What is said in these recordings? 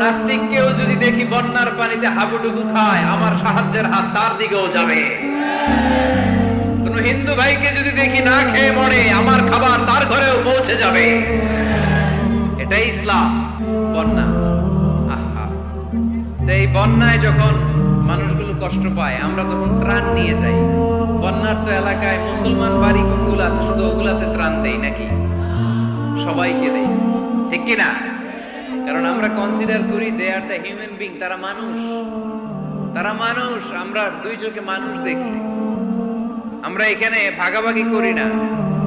নাস্তিককেও যদি দেখি বন্যার পানিতে হাবুডুবু খায়, আমার সাহায্যের হাত তার দিকেও যাবে। কোন হিন্দু ভাইকে যদি দেখি না খেয়ে মরে, আমার খাবার তার ঘরেও পৌঁছে যাবে। এটাই ইসলাম, বন্যা। আহা। তো এই বন্যায় যখন মানুষগুলো কষ্ট পায়, আমরা তখন ত্রাণ নিয়ে যাই। বন্যার তো এলাকায় মুসলমান বাড়ি কোনগুলো আছে? শুধু ওগুলাতে ত্রাণ দেই নাকি? সবাইকে দেই। ঠিক কি না কারণ আমরা কনসিডার করি they are the human being তারা মানুষ। তারা মানুষ, আমরা দুই চোখে মানুষ দেখি। আমরা এখানে ভাগাভাগি করি না।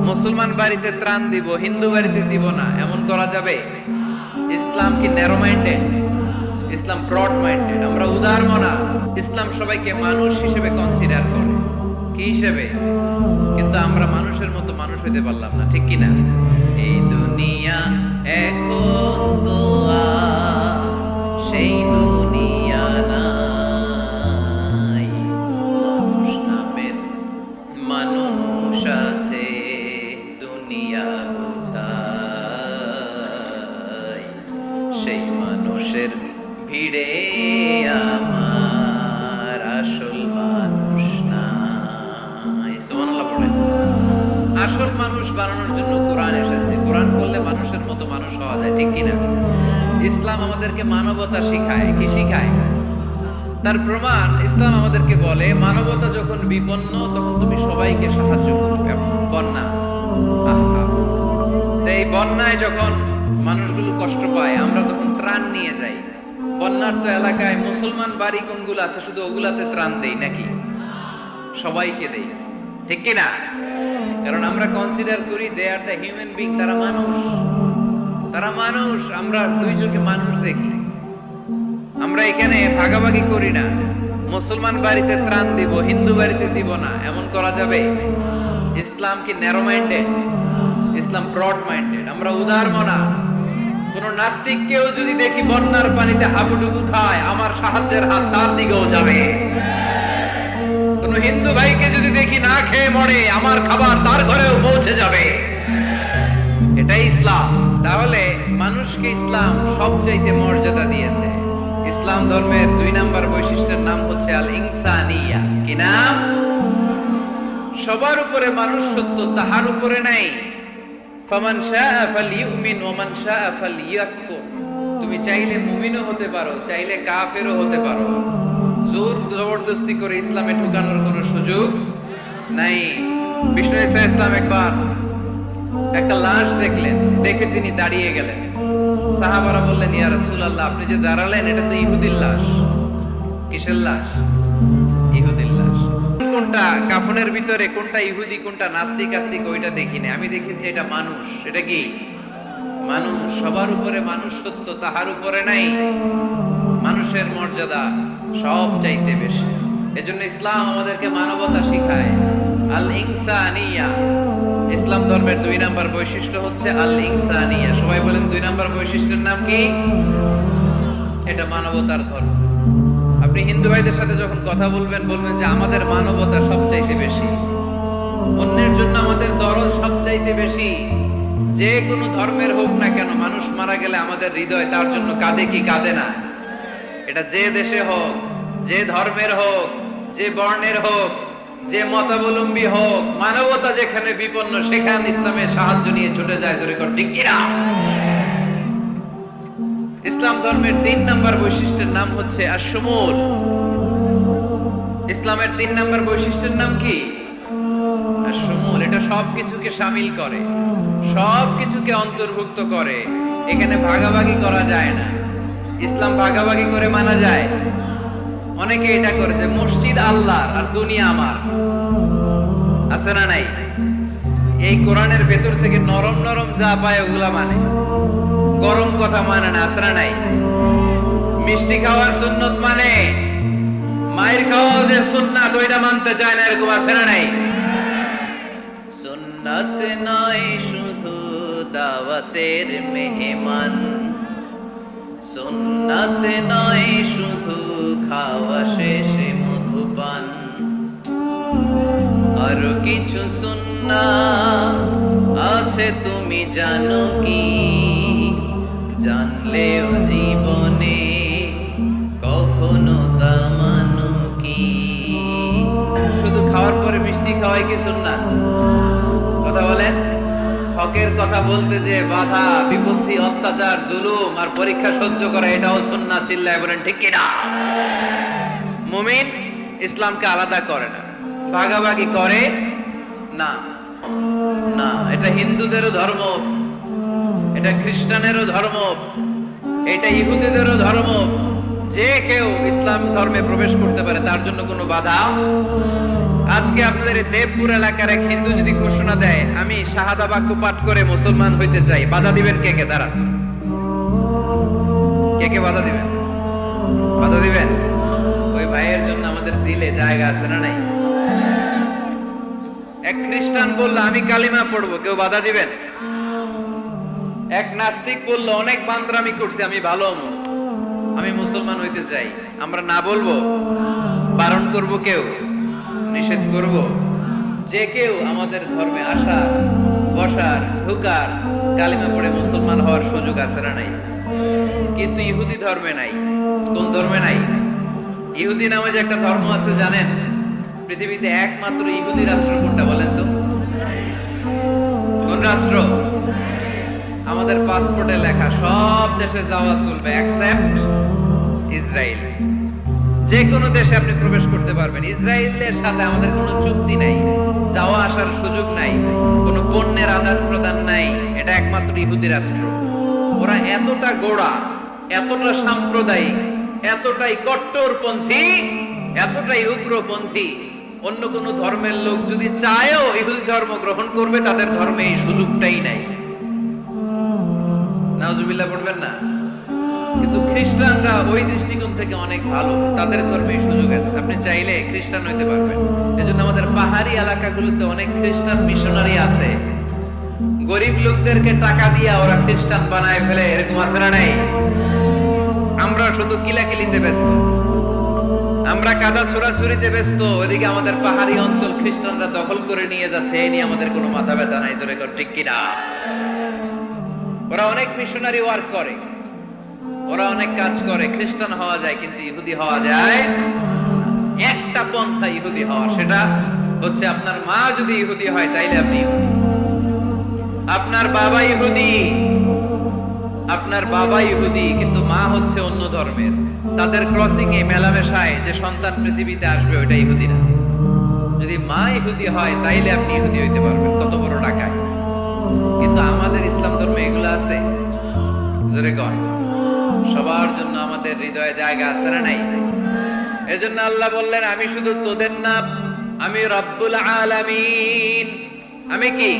মুসলমান বাড়িতে ত্রাণ দিব, হিন্দু বাড়িতে দিব না, এমন করা যাবে? ইসলাম কি ন্যারো মাইন্ডেড ইসলাম ব্রড মাইন্ডেড আমরা উদার মনা। ইসলাম সবাইকে মানুষ হিসেবে কনসিডার করে। কি হিসেবে? কিন্তু আমরা মানুষের মতো মানুষ হইতে পারলাম না, ঠিক কি না এই দুনিয়া এখন সেই দুনিয়া মানুষ আছে মানুষের ভিড়ে আমার আসল মানুষ আসল মানুষ বানানোর জন্য কোরআন এসেছে। ঠিক কিনা? ইসলাম আমাদেরকে মানবতা শিখায়, কি শিখায়? তার প্রমাণ ইসলাম আমাদেরকে বলে, মানবতা যখন বিপন্ন, তখন তুমি সবাইকে সাহায্য করবে বন্যা। এই বন্যায় যখন মানুষগুলো কষ্ট পায়, আমরা তখন ত্রাণ নিয়ে যাই। বন্যার তো এলাকায় মুসলমান বাড়ি কোনগুলো আছে? শুধু ওগুলাতে ত্রাণ দেই নাকি? সবাইকে দেই। ঠিক কি না কারণ আমরা কনসিডার করি they are the human being তারা মানুষ। তারা মানুষ, আমরা দুই চোখে মানুষ দেখি। আমরা এখানে ভাগাভাগি করি না। মুসলমান বাড়িতে ত্রাণ দিব, হিন্দু বাড়িতে দিব না, এমন করা যাবে? ইসলাম কি ন্যারো মাইন্ডেড ইসলাম ব্রড মাইন্ডেড আমরা উদার মনা। কোন নাস্তিককেও যদি দেখি বন্যার পানিতে হাবুডুবু খায়, আমার সাহায্যের হাত তার দিকেও যাবে। কোন হিন্দু ভাইকে যদি দেখি না খেয়ে মরে, আমার খাবার তার ঘরেও পৌঁছে যাবে। এটাই ইসলাম। তাহলে মানুষকে ইসলাম সবচাইতে মর্যাদা দিয়েছে। ইসলাম ধর্মের দুই নাম্বার বৈশিষ্ট্যের নাম হচ্ছে আল ইনসানিয়া কি নাম? সবার উপরে মানুষ সত্য, তাহার উপরে নাই। মান শাআ তুমি চাইলে মুমিনও হতে পারো, চাইলে কাফেরও হতে পারো। জোর জবরদস্তি করে ইসলামে ঢুকানোর কোনো সুযোগ নাই। বিষ্ণু ইসা ইসলাম একবার একটা লাশ দেখলেন, দেখে তিনি দাঁড়িয়ে গেলেন। সাহাবারা বললেন, ইয়া রাসূলুল্লাহ, আপনি যে দাঁড়ালেন, এটা তো ইহুদির লাশ। কিসের লাশ? ইহুদির লাশ। কোনটা কাফনের ভিতরে, কোনটা ইহুদি, কোনটা নাস্তিক, আস্তিক, ওইটা দেখিনি। আমি দেখেছি এটা মানুষ। এটা কি? মানুষ। সবার উপরে মানুষ সত্য তাহার উপরে নাই। মানুষের মর্যাদা সব চাইতে বেশি। এজন্য ইসলাম আমাদেরকে মানবতা শিখায়। আল ইনসানিয়া ইসলাম ধর্মের দুই নাম্বার বৈশিষ্ট্য হচ্ছে আল ইনসানিয়া সবাই বলেন দুই নাম্বার বৈশিষ্ট্যের নাম কি? এটা মানবতার ধর্ম। আপনি হিন্দু ভাইদের সাথে যখন কথা বলবেন বলবেন যে আমাদের মানবতা সবচাইতে বেশি। অন্যের জন্য আমাদের দরদ সবচাইতে বেশি। যে কোনো ধর্মের হোক না কেন, মানুষ মারা গেলে আমাদের হৃদয় তার জন্য কাঁদে কি কাঁদে না? এটা যে দেশে হোক, যে ধর্মের হোক, যে বর্ণের হোক যে মতাবলম্বী হোক, মানবতা যেখানে বিপন্ন, সেখানে ইসলামের সাহায্য নিয়ে ছুটে যায়, জোরে কর কিনা? ইসলাম ধর্মের তিন নাম্বার বৈশিষ্ট্যের নাম হচ্ছে আসমুল ইসলামের তিন নাম্বার বৈশিষ্ট্যের নাম কি? আসমুল এটা সব কিছুকে সামিল করে, সব কিছুকে অন্তর্ভুক্ত করে, এখানে ভাগাভাগি করা যায় না। ইসলাম ভাগাভাগি করে মানা যায় অনেকে এটা করে যে, মসজিদ আল্লাহর আর দুনিয়া আমার। আছে না নাই? এই কোরআনের ভেতর থেকে নরম নরম যা পায় ওগুলা মানে। গরম কথা মানে না আসরা নাই? মিষ্টি খাওয়ার সুন্নত মানে। মায়ের খাওয়া যে সুন্নাত, ওইটা মানতে চায় না, এরকম আছে না নাই? সুন্নাত নয়, শুধু দাওয়াতের মেহমান। সুন্নাতে নাই শুধু খাওয়া শেষে মধুপান। আরও কিছু সুন্না আছে, তুমি জানো কি? জানলেও জীবনে কখনো তা মানো কি? শুধু খাওয়ার পরে মিষ্টি খাওয়াই কি সুন্না? কথা বলেন। হকের কথা বলতে যে বাধা, বিপত্তি, অত্যাচার, জুলুম আর পরীক্ষা সহ্য করা, এটাও সুন্নাত চিল্লায় বলেন, ঠিক কিনা মুমিন ইসলামকে আলাদা করে না। ভাগাভাগি করে? না। না, এটা হিন্দুদেরও ধর্ম। এটা খ্রিস্টানেরও ধর্ম। এটা ইহুদিদেরও ধর্ম। যে কেউ ইসলাম ধর্মে প্রবেশ করতে পারে, তার জন্য কোনো বাধা আজকে আপনাদের দেবপুর এলাকার এক হিন্দু যদি ঘোষণা দেয়, আমি শাহাদা বাক্য পাঠ করে মুসলমান হইতে চাই, বাধা দিবেন কে কে? তারা কে কে বাধা দিবেন? বাধা দিবেন? ওই ভাইয়ের জন্য আমাদের দিলে জায়গা আছে না নাই? এক খ্রিস্টান বলল, আমি কালিমা পড়ব। কেউ বাধা দিবেন? এক নাস্তিক বলল, অনেক বান্দরামি করছি, আমি ভালো আমি মুসলমান হইতে চাই। আমরা না বলব? বারণ করব কেউ? নিষেধ করব। যে কেউ আমাদের ধর্মে আসা বসার, ঢুকার, কালিমা পড়ে মুসলমান হওয়ার সুযোগ আছে না নাই? কিন্তু ইহুদি ধর্মে নাই। কোন ধর্মে নাই? ইহুদি নামে যে একটা ধর্ম আছে, জানেন? পৃথিবীতে একমাত্র ইহুদি রাষ্ট্র কোনটা বলেন তো? কোন রাষ্ট্র? আমাদের পাসপোর্টে লেখা, সব দেশে যাওয়া চলবে অ্যাকসেপ্ট ইসরায়েল যে কোনো দেশে আপনি প্রবেশ করতে পারবেন। ইসরায়েলের সাথে আমাদের কোনো চুক্তি নাই। যাওয়া আসার সুযোগ নাই। কোনো পণ্যের আদান প্রদান নাই। এটা একমাত্র ইহুদি রাষ্ট্র। ওরা এতটা গোড়া, এতটা সাম্প্রদায়িক, এতটাই কট্টরপন্থী, এতটাই উগ্রপন্থী। অন্য কোন ধর্মের লোক যদি চায়ও ইহুদি ধর্ম গ্রহণ করবে, তাদের ধর্মে এই সুযোগটাই নাই। নাউজুবিল্লাহ, পড়বেন না? কিন্তু খ্রিস্টানরা ওই দৃষ্টিকোণ থেকে অনেক ভালো। তাদের ধর্মে সুযোগ আছে। আপনি চাইলে খ্রিস্টান হইতে পারবেন। এজন্য আমাদের পাহাড়ি এলাকাগুলোতে অনেক খ্রিস্টান মিশনারি আছে। গরিব লোকদেরকে টাকা দিয়া ওরা খ্রিস্টান বানায় ফেলে, এরকম আছে না নাই? আমরা শুধু কিলাকিলিতে ব্যস্ত। আমরা কাদা ছোড়াছুরিতে ব্যস্ত। ওইদিকে আমাদের পাহাড়ি অঞ্চল খ্রিস্টানরা দখল করে নিয়ে যাচ্ছে। এই নিয়ে আমাদের কোনো মাথা ব্যথা নাই। জোরে ঠিক কিনা? ওরা অনেক মিশনারি ওয়ার্ক করে। ওরা অনেক কাজ করে, খ্রিস্টান হওয়া যায় কিন্তু ইহুদি হওয়া যায়। একটা পন্থা ইহুদি হওয়া, সেটা হচ্ছে আপনার মা যদি ইহুদি হয়, তাইলে আপনি আপনার বাবা ইহুদি, আপনার বাবা ইহুদি, কিন্তু মা হচ্ছে অন্য ধর্মের। তাদের ক্রসিং এ মেলামেশায় যে সন্তান পৃথিবীতে আসবে, ওইটা ইহুদি না। যদি মা ইহুদি হয়, তাইলে আপনি ইহুদি হইতে পারবেন, কত বড় টাকায় কিন্তু আমাদের ইসলাম ধর্মে এগুলো আছে। জোরে কর সবার জন্য আমাদের হৃদয়ে জায়গা আছে না নাই? এজন্য আল্লাহ বললেন, আমি শুধু তোদের না আমি রব্বুল আলামিন। আমি কি?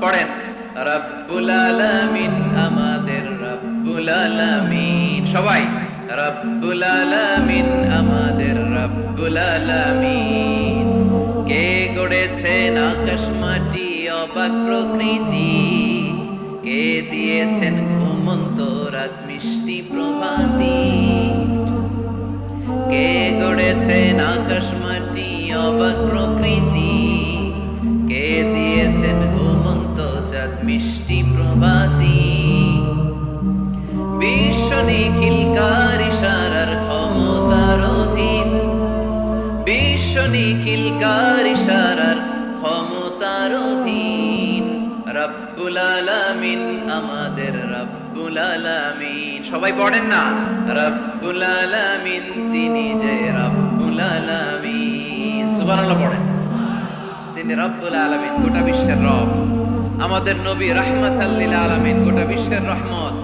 পড়েন। রব্বুল আলামিন, আমাদের রব্বুল আলামিন। সবাই, রব্বুল আলামিন, আমাদের রব্বুল আলামিন। কে গড়েছেন আকাশ মাটি, অবাক প্রকৃতি? কে দিয়েছেন ঘুমন্ত রাত মিষ্টি প্রভাতী। কে গড়েছেন আকাশ মাটি অবাক প্রকৃতি? কে দিয়েছেন ঘুমন্ত চাঁদ মিষ্টি প্রভাতী? বিশ্ব নিখিলকার ইশারার ক্ষমতার অধীন? বিশ্ব নিখিলকার ইশারার ক্ষমতার অধীন? রব্বুল আলামিন আমাদের আলামিন। সবাই পড়েন না? রব্বুল আলামিন, তিনি যে রব্বুল আলামিন। সুবহানাল্লাহ পড়েন। তিনি রব্বুল আলামিন, গোটা বিশ্বের রব। আমাদের নবী রাহমাতাল্লিল আলামিন, গোটা বিশ্বের রহমত।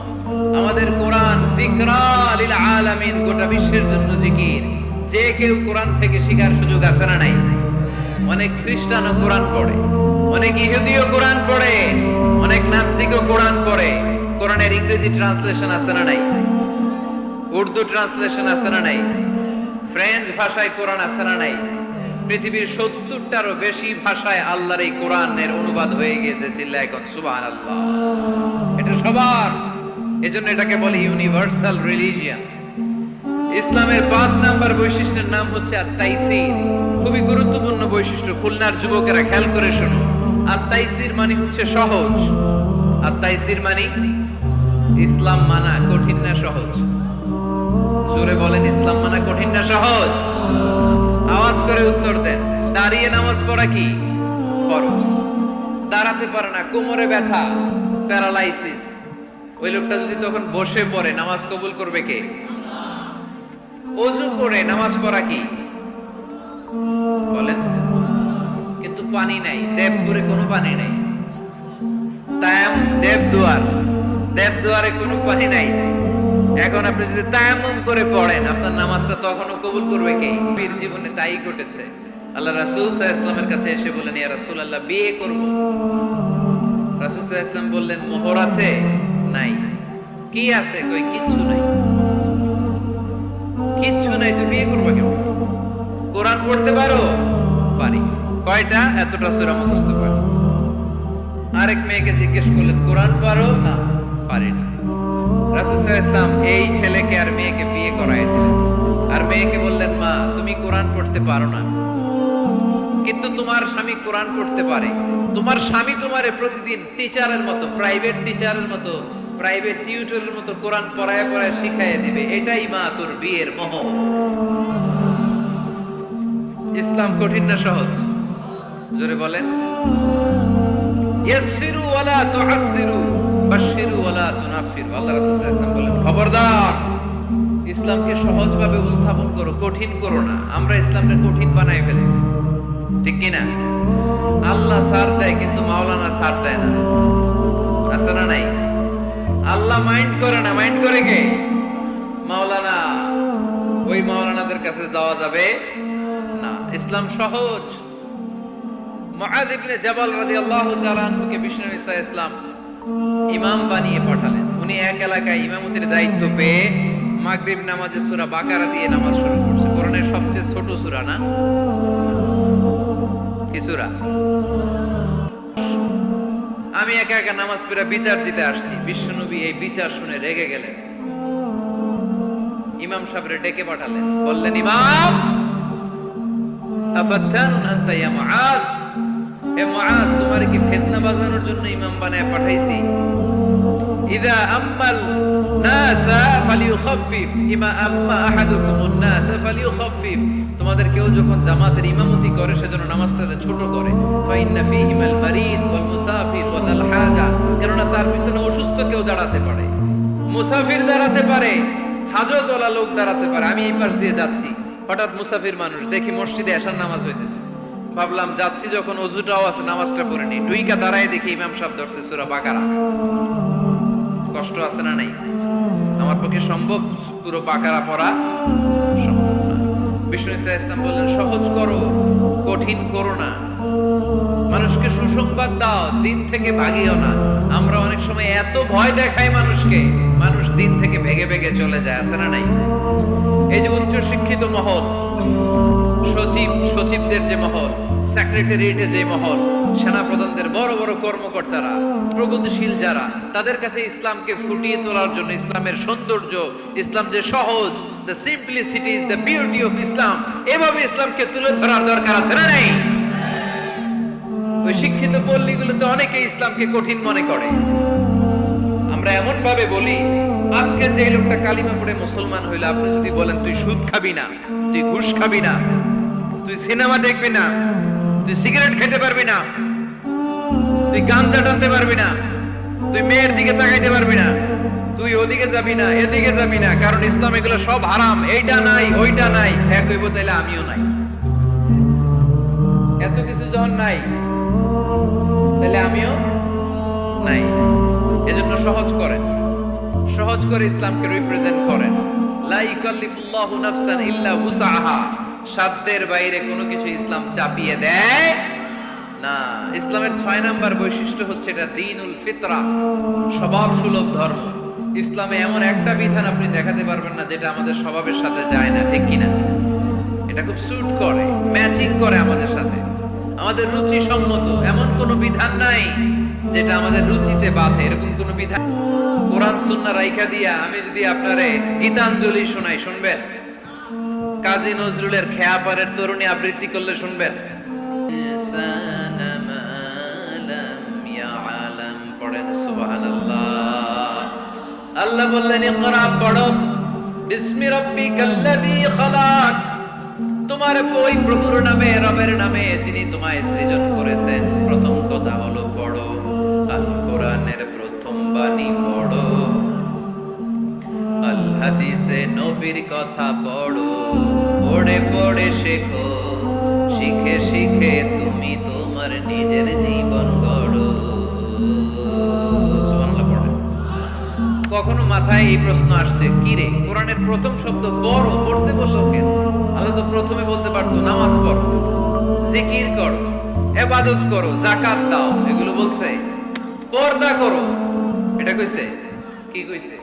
আমাদের কোরআন যিকরা লিল আলামিন, গোটা বিশ্বের জন্য জিকির। যে কেউ কোরআন থেকে শেখার সুযোগ আছে না নাই? অনেক খ্রিস্টানও কোরআন পড়ে, অনেক ইহুদিও কোরআন পড়ে, অনেক নাস্তিকও কোরআন পড়ে। কোরআনের ইংরেজি ট্রান্সলেশন আছে না নাই? উর্দু ট্রান্সলেশন আছে না নাই? ফ্রেঞ্চ ভাষায় কোরআন আছে না নাই? পৃথিবীর সত্তরটারও বেশি ভাষায় আল্লাহর এই কোরআনের অনুবাদ হয়ে গিয়েছে চিল্লা এখন সুবাহ আল্লাহ এটা সবার। এজন্য এটাকে বলে ইউনিভার্সাল রিলিজিয়ান ইসলামের পাঁচ নাম্বার বৈশিষ্ট্যের নাম হচ্ছে আত্মাইসির খুবই গুরুত্বপূর্ণ বৈশিষ্ট্য। খুলনার যুবকেরা খেয়াল করে শোনো। আত্মাইসির মানে হচ্ছে সহজ। আত্মাইসির মানে ইসলাম মানা কঠিন না সহজ। জোরে বলেন, ইসলাম মানা কঠিন না সহজ? আওয়াজ করে উত্তর দেন, দাঁড়িয়ে নামাজ পড়া কি? ফরজ। দাঁড়াতে পারে না, কোমরে ব্যথা, প্যারালাইসিস। ওই লোকটা যদি তখন বসে পড়ে, নামাজ কবুল করবে কে? অজু করে নামাজ পড়া কি? বলেন। কিন্তু পানি নাই, দেবপুরে কোনো পানি নাই। তায়াম দেবদুয়ার। দেবদুয়ারে কোনো পানি নাই। এখন আপনি যদি তায়াম্মুম করে পড়েন, আপনার নামাজটা তখনও কবুল করবে কে? বীর জীবনে তাই ঘটেছে। আল্লাহ রাসূল সাল্লাল্লাহু ইসলামের কাছে এসে বলেন ইয়া রাসূলুল্লাহ, বিয়ে করব। রাসূল সাল্লাল্লাহু ইসলাম বললেন, মোহর আছে? নাই। কি আছে? কই, কিচ্ছু নাই। কিচ্ছু নাই তুই বিয়ে করবে কেন কোরআন পড়তে পারো? পারি। কয়টা? এতটা সূরা মুখস্থ পারি আরেক মেয়েকে জিজ্ঞেস করলেন, কোরআন পারো না? পারি না। ইসলাম এই ছেলেকে আর মেয়েকে বিয়ে করায় দিলেন। আর মেয়েকে বললেন, মা, তুমি কোরআন পড়তে পারো না। কিন্তু তোমার স্বামী কোরআন পড়তে পারে। তোমার স্বামী তোমারে প্রতিদিন টিচারের মতো প্রাইভেট টিচারের মতো প্রাইভেট টিউটরের মতো কোরআন পড়ায় পড়ায় শিখাইয়ে দিবে। এটাই মা, তোর বিয়ের মোহ। ইসলাম কঠিন না সহজ? জোরে বলেন। ইয়াসসিরু ওয়ালা তুআসসিরু। ইসলামকে সহজভাবে উপস্থাপন করো, কঠিন করো না। আমরা ইসলামকে কঠিন বানাই ফেলছি। ঠিক কি আল্লাহ সার দেয়, কিন্তু মাওলানা সার দেয় না। আছে না নাই? আল্লাহ মাইন্ড করে না। মাইন্ড করে কে? মাওলানা। ওই মাওলানাদের কাছে যাওয়া যাবে না। ইসলাম সহজ। মুআয ইবনে জাবাল রাদিয়াল্লাহু তাআলা আনহুকে বিষ্ণু ঈসা ইসলাম ইমাম বানিয়ে পাঠালেন। উনি এক এলাকায় ইমামতির দায়িত্ব পেয়ে মাগরিব নামাজে সূরা বাকারা দিয়ে নামাজ শুরু করছে। কোরআনের সবচেয়ে ছোট সূরা না? কি সূরা? আমি একা একা নামাজ পড়ে বিচার দিতে আসছি। বিশ্বনবী এই বিচার শুনে রেগে গেলেন। ইমাম সাহেবরে ডেকে পাঠালেন। বললেন, ইমাম, আফাত্তানুন আনতা ইয়া মুআজ এ মুআজ, তোমার কি ফিতনা বাজানোর জন্য ইমাম বানায় পাঠাইছি? ইদা আম্মাল নাসা ইমা আম্মা আহাদুকুমুন নাসা তোমাদের কেউ যখন জামাতের ইমামতি করে, সেজন্য নামাজটাকে ছোট করে। ওয়াল মুসাফির হাজা, কেননা তার পিছনে অসুস্থ কেউ দাঁড়াতে পারে। মুসাফির দাঁড়াতে পারে, হাজতওয়ালা লোক দাঁড়াতে পারে। আমি এই পাশ দিয়ে যাচ্ছি। হঠাৎ মুসাফির মানুষ দেখি মসজিদে এসার নামাজ হইতেছে। ভাবলাম, যাচ্ছি যখন অজুটাও আছে, নামাজটা পড়ে নি টুইকা দাঁড়ায় দেখি ইমাম সাহেব ধরছে সূরা বাকারা। কষ্ট আছে না নাই? আমার পক্ষে সম্ভব পুরো বাকারা পড়া বিষ্ণু ইসা ইসলাম বললেন, সহজ করো, কঠিন করো না। মানুষকে সুসংবাদ দাও, দিন থেকে ভাগিও না। আমরা অনেক সময় এত ভয় দেখাই মানুষকে, মানুষ দিন থেকে ভেগে ভেগে চলে যায়, আছে না নাই? এই যে উচ্চ শিক্ষিত মহল, সচিব, সচিবদের যে মহল সেক্রেটারিয়েটের যে মহল, সেনাপ্রধানদের বড় বড় কর্মকর্তারা, প্রগতিশীল যারা, তাদের কাছে ইসলামকে ফুটিয়ে তোলার জন্য ইসলামের সৌন্দর্য, ইসলাম যে সহজ the simplicity is the beauty of ইসলাম এভাবে ইসলামকে তুলে ধরার দরকার আছে না নেই? ওই শিক্ষিত পল্লীগুলোতে অনেকে ইসলামকে কঠিন মনে করে। আমরা এমন ভাবে বলি, আজকে যে লোকটা কালিমা পড়ে মুসলমান হইল, আপনি যদি বলেন, তুই সুদ খাবি না, তুই ঘুষ খাবি না, তুই সিনেমা দেখবি না তুই সিগারেট খেতে পারবি না। তুই গাঞ্জা টানতে পারবি না। তুই মেয়ের দিকে তাকাইতে পারবি না। তুই ওদিকে যাবি না, এদিকে যাবি না, কারণ ইসলাম এগুলো সব হারাম। এইটা নাই, ওইটা নাই। এক হইব তাইলে আমিও নাই। এত কিছু যখন নাই তাহলে আমিও নাই। এজন্য সহজ করেন। সহজ করে ইসলামকে রিপ্রেজেন্ট করেন। লা নাফসান ইল্লা উসাহা। সাধ্যের বাইরে কোনো কিছু ইসলাম চাপিয়ে দেয় না। ইসলামের ছয় নাম্বার বৈশিষ্ট্য হচ্ছে এটা দিনুল ফিতরা, স্বভাব সুলভ ধর্ম। ইসলামে এমন একটা বিধান আপনি দেখাতে পারবেন না যেটা আমাদের স্বভাবের সাথে যায় না, ঠিক কিনা? এটা খুব স্যুট করে ম্যাচিং করে আমাদের সাথে। আমাদের রুচি সম্মত এমন কোনো বিধান নাই যেটা আমাদের রুচিতে বাধে। এরকম কোনো বিধান কোরআন সুন্না রাইখা দিয়া আমি যদি আপনারে গীতাঞ্জলি শোনাই, শুনবেন? কাজী নজরুলের খেয়াপারের তরুণী আবৃত্তি করলে শুনবেন। আল্লাহ বললেন, ইকরা, পড়ো। বিসমি খালাক। তোমার প্রভুর নামে, রবের নামে, যিনি তোমায় সৃজন করেছেন। প্রথম কথা হলো, পড়ো। আল কোরআনের প্রথম বাণী পড়ো। আল হাদিসে নবীর কথা পড়ো। পড়ে পড়ে শেখো। শিখে শিখে তুমি তোমার নিজের জীবন গড়ো। কখনো মাথায় এই প্রশ্ন আসছে, কি রে? কোরআনের প্রথম শব্দ বড় পড়তে বলল কেন? আল্লাহ তো প্রথমে বলতে পারতো, নামাজ পড়ো, জিকির করো এবাদত করো জাকাত দাও। এগুলো বলছে, পর্দা করো। এটা কইছে? কি কইছে?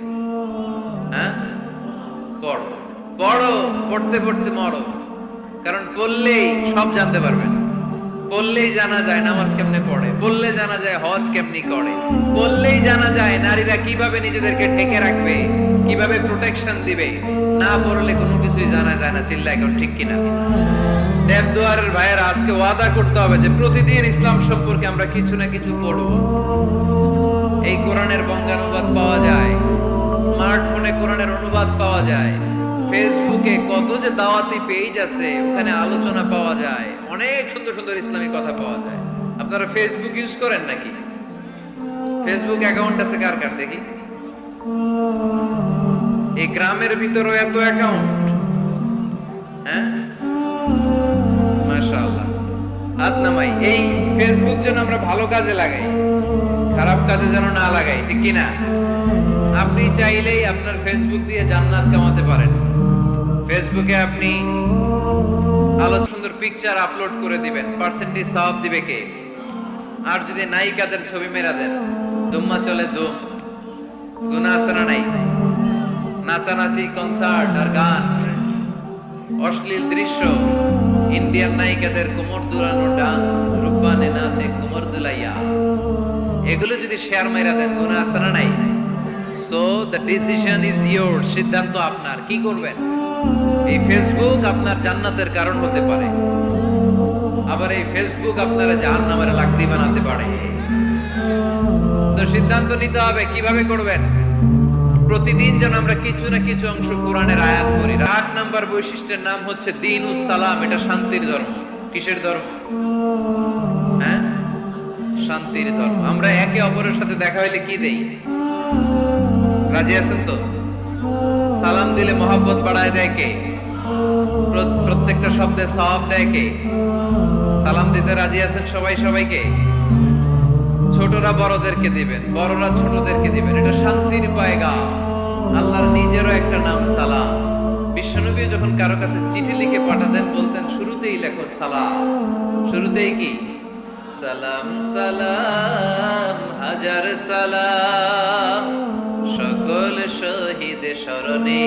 হ্যাঁ? পড়ো। পড়ো পড়তে পড়তে মরো। কারণ পড়লেই সব জানতে পারবেন পড়লেই জানা যায় নামাজ কেমনে পড়ে, পড়লে জানা যায় হজ কেমনি করে। পড়লেই জানা যায় নারীরা কীভাবে নিজেদেরকে ঠেকে রাখবে, কীভাবে প্রোটেকশন দিবে। না পড়লে কোনো কিছুই জানা যায় না, চিল্লা, এখন ঠিক কিনা? দেবদুয়ারের ভাইয়েরা, আজকে ওয়াদা করতে হবে যে প্রতিদিন ইসলাম সম্পর্কে আমরা কিছু না কিছু পড়ব। এই কোরআনের বঙ্গানুবাদ পাওয়া যায়, স্মার্টফোনে কোরআনের অনুবাদ পাওয়া যায় ফেসবুকে কত যে দাওয়াতি পেজ আছে, ওখানে আলোচনা পাওয়া যায়। অনেক সুন্দর সুন্দর ইসলামী কথা পাওয়া যায়। আপনারা ফেসবুক ইউজ করেন নাকি? ফেসবুক অ্যাকাউন্ট আছে কার কার দেখি? এই গ্রামের ভিতরও এত অ্যাকাউন্ট হ্যাঁ? মাশাআল্লাহ। হাত নামাই। এই ফেসবুক যেন আমরা ভালো কাজে লাগাই, খারাপ কাজে যেন না লাগাই, ঠিক কিনা? আপনি চাইলেই আপনার ফেসবুক দিয়ে জান্নাত কামাতে পারেন। ফেসবুকে আপনি আলো সুন্দর পিকচার আপলোড করে দিবেন। পার্সেন্টেজ সওয়াব দিবে কে? আর যদি নায়িকাদের ছবি মেরা দেন, দুম্মা চলে দুম। গুনাহ আছে না নাই? নাচানাচি কনসার্ট আর গান। অশ্লীল দৃশ্য ইন্ডিয়ান নায়িকাদের কোমর দুলানো ডান্স রূপবানে নাচে কোমর দুলাইয়া। এগুলো যদি শেয়ার মাইরা দেন গুনাহ আছে নাই? So the decision is your সিদ্ধান্ত আপনার। কি করবেন? এই ফেসবুক আপনার জান্নাতের কারণ হতে পারে। আবার এই ফেসবুক আপনারা জাহান্নামের লাকড়ি বানাতে পারে। তো সিদ্ধান্ত নিতে হবে, কীভাবে করবেন? প্রতিদিন যেন আমরা কিছু না কিছু অংশ কোরআনের আয়াত করি আট নাম্বার বৈশিষ্ট্যের নাম হচ্ছে দিন সালাম, এটা শান্তির ধর্ম। কিসের ধর্ম? হ্যাঁ? শান্তির ধর্ম। আমরা একে অপরের সাথে দেখা হইলে কি দেই? রাজি আছেন তো? সালাম দিলে মহাব্বত বাড়ায় দেয় কে? প্রত্যেকটা শব্দে সব দেয় কে? সালাম দিতে রাজি আছেন সবাই সবাইকে? ছোটরা বড়দেরকে দিবেন, বড়রা ছোটদেরকে দিবেন। এটা শান্তির পায়গা আল্লাহর নিজেরও একটা নাম সালাম। বিশ্বনবী যখন কারও কাছে চিঠি লিখে পাঠাতেন, বলতেন, শুরুতেই লেখো সালাম। শুরুতেই কি? সালাম সালাম, হাজার সালাম। সকল শহীদ স্মরণে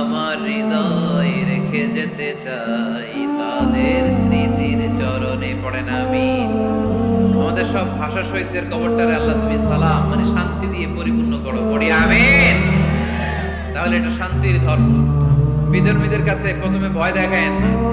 আমার হৃদয় রেখে যেতে চাই, তাদের স্মৃতির চরণে পড়েন আমি। আমাদের সব ভাষা শহীদদের কবরটারে আল্লাহ তুমি সালাম মানে শান্তি দিয়ে পরিপূর্ণ করো। পড়ি আমেন। তাহলে এটা শান্তির ধর্ম। বিধর্মীদের কাছে প্রথমে ভয় দেখায় না।